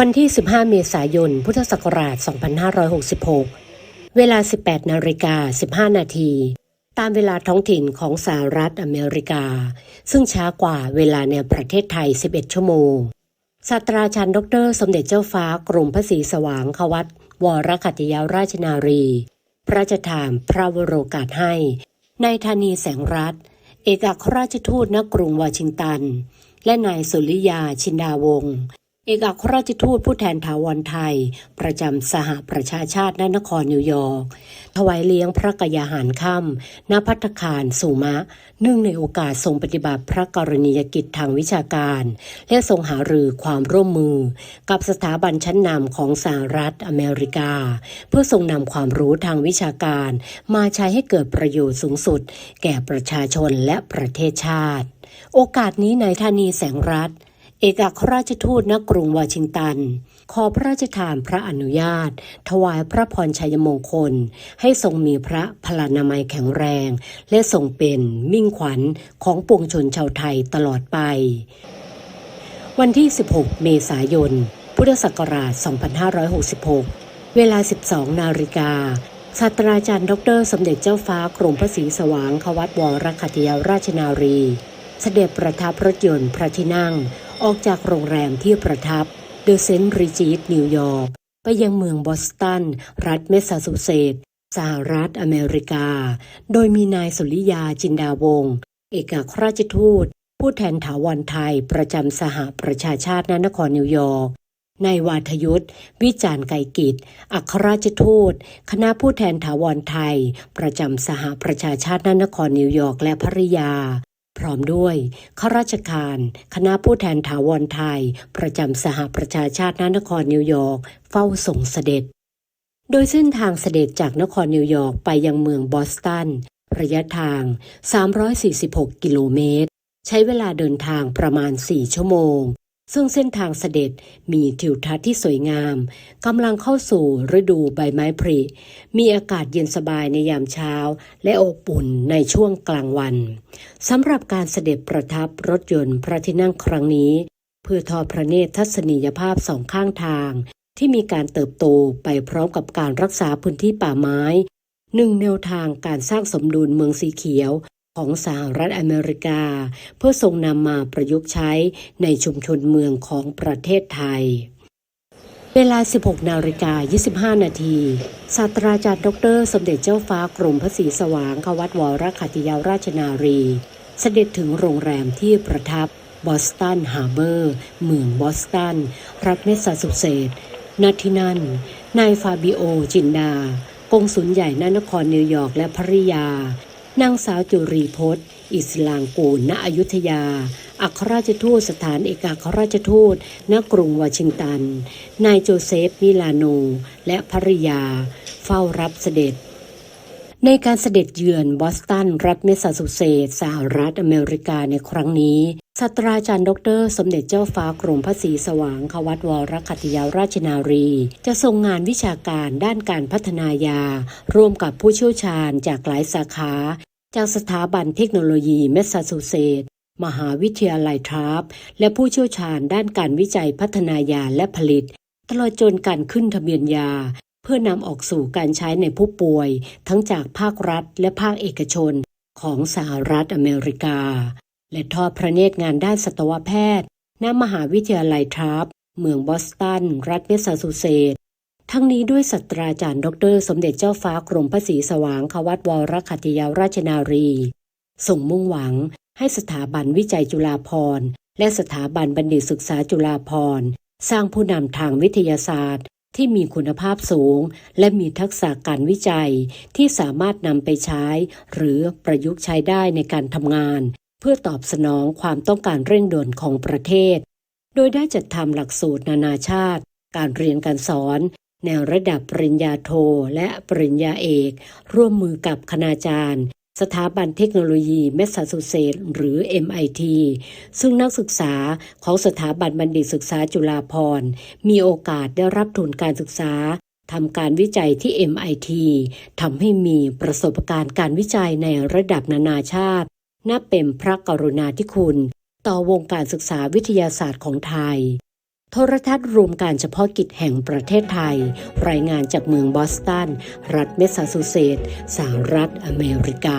วันที่ 15 เมษายน พุทธศักราช 2566 เวลา 18 นาฬิกา 15 นาที ตามเวลาท้องถิ่นของสหรัฐอเมริกา ซึ่งช้ากว่าเวลาในประเทศไทย 11 ชั่วโมง ศาสตราจารย์ดร สมเด็จเจ้าฟ้ากรมพระศรีสว่างควัตวรคัตยาราชนารี พระราชทานพระวโรกาสให้ นายธานีแสงรัฐเอกอัครราชทูตณกรุงวอชิงตัน และนายสุริยาชินดาวงศ์ เอกอัครราชทูตผู้แทนถาวรไทย ประจำสหประชาชาติณนครนิวยอร์กถวายเลี้ยงพระกยาหารค่ำณพัตตาคารสุมะ เนื่องในโอกาสทรงปฏิบัติพระกรณียกิจทางวิชาการ และทรงหารือความร่วมมือ กับสถาบันชั้นนำของสหรัฐอเมริกา เพื่อทรงนำความรู้ทางวิชาการ มาใช้ให้เกิดประโยชน์สูงสุด แก่ประชาชนและประเทศชาติ โอกาสนี้นายธานีแสงรัฐ เอกอัครราชทูตณกรุงวอชิงตัน ขอพระราชทานพระอนุญาต ถวายพระพรชัยมงคล ให้ทรงมีพระพลานามัยแข็งแรง และทรงเป็นมิ่งขวัญของปวงชนชาวไทยตลอดไป วันที่ 16 เมษายน พุทธศักราช 2566 เวลา 12 นาฬิกาศาสตราจารย์ ดร สมเด็จเจ้าฟ้ากรมพระศรีสว่างควัตวรคัตยาราชนารี เสด็จประทับรถยนต์พระที่นั่ง ออกจากโรงแรมที่ประทับเดอะเซนต์ริจิตนิวยอร์กไปยังเมืองบอสตัน รัฐเมสซาชูเซตส์สหรัฐอเมริกา โดยมีนายสุริยาจินดาวงศ์เอกอัครราชทูต ผู้แทนถาวรไทยประจำสหประชาชาติณนครนิวยอร์กนายวาทยุทธ วิจารณ์ไกรกิจ อัครราชทูต คณะผู้แทนถาวรไทย ประจำสหประชาชาติณนครนิวยอร์กและภริยา พร้อมด้วยข้าราชการ คณะผู้แทนถาวรไทย ประจำสหประชาชาติณนครนิวยอร์กเฝ้าส่งเสด็จ โดยเส้นทางเสด็จจากนครนิวยอร์กไปยังเมืองบอสตัน ระยะทาง 346 กิโลเมตร ใช้เวลาเดินทางประมาณ 4 ชั่วโมง ซึ่งเส้นทางเสด็จมีทิวทัศน์ที่สวยงามกำลังเข้าสู่ฤดูใบไม้ผลิมีอากาศเย็นสบายในยามเช้า และอบอุ่นในช่วงกลางวันสำหรับการเสด็จประทับรถยนต์พระที่นั่งครั้งนี้ เพื่อทอดพระเนตรทัศนียภาพสองข้างทาง ที่มีการเติบโตไปพร้อมกับการรักษาพื้นที่ป่าไม้หนึ่งแนวทางการสร้างสมดุลเมืองสีเขียว ของสหรัฐอเมริกา เพื่อทรงนำมาประยุกต์ใช้ในชุมชนเมืองของประเทศไทย เวลา 16 นาฬิกา 25 นาทีศาสตราจารย์ ดร สมเด็จเจ้าฟ้ากรมพระศรีสว่างควัตวรคัตยาราชนารี เสด็จถึงโรงแรมที่ประทับบอสตันฮาร์เบอร์ เมืองบอสตัน รัฐเมสซาชูเซตส์ณที่นั่น นายฟาบิโอจินดา กงสุลใหญ่ณนครนิวยอร์กและภริยา นางสาวจุรีพจน์ อิสลางกูล ณ อยุธยา อัครราชทูตสถานเอกอัครราชทูต ณ กรุงวอชิงตัน นายโจเซฟ มิลาโน และภริยา เฝ้ารับเสด็จ ในการเสด็จเยือนบอสตัน รัฐเมสซาชูเซตส์สหรัฐอเมริกาในครั้งนี้ศาสตราจารย์ดร สมเด็จเจ้าฟ้ากรมพระศรีสว่างควัตวรคัตยาราชนารี จะทรงงานวิชาการด้านการพัฒนายา ร่วมกับผู้เชี่ยวชาญจากหลายสาขา จากสถาบันเทคโนโลยีแมสซาชูเซตส์มหาวิทยาลัยทราฟและผู้เชี่ยวชาญด้านการวิจัยพัฒนายาและผลิต ตลอดจนการขึ้นทะเบียนยา เพื่อนำออกสู่การใช้ในผู้ป่วย ทั้งจากภาครัฐและภาคเอกชนของสหรัฐอเมริกา และทอดพระเนตรงานด้านสัตวแพทย์ ณ มหาวิทยาลัยทราฟเมืองบอสตัน รัฐเมสซาชูเซตส์ทั้งนี้ด้วยศาสตราจารย์ ดร สมเด็จเจ้าฟ้ากรมพระศรีสว่างควัตวรคัตยาราชนารี ส่งมุ่งหวังให้สถาบันวิจัยจุฬาภรณ์ และสถาบันบัณฑิตศึกษาจุฬาภรณ์ สร้างผู้นำทางวิทยาศาสตร์ ที่มีคุณภาพสูง และมีทักษะการวิจัย ที่สามารถนำไปใช้ หรือประยุกต์ใช้ได้ในการทำงาน เพื่อตอบสนองความต้องการเร่งด่วนของประเทศ โดยได้จัดทำหลักสูตรนานาชาติ การเรียนการสอน แนวระดับปริญญาโทและปริญญาเอก ร่วมมือกับคณาจารย์ สถาบันเทคโนโลยีแมสซาชูเซตส์หรือ MIT ซึ่งนักศึกษาของสถาบันบัณฑิตศึกษาจุฬาภรณ์ มีโอกาสได้รับทุนการศึกษาทำการวิจัยที่ MIT ทำให้มีประสบการณ์การวิจัยในระดับนานาชาติ นับเป็นพระกรุณาธิคุณ ต่อวงการศึกษาวิทยาศาสตร์ของไทย โทรทัศน์รวมการเฉพาะกิจแห่งประเทศไทย รายงานจากเมืองบอสตัน รัฐเมสซาชูเซตส์สหรัฐอเมริกา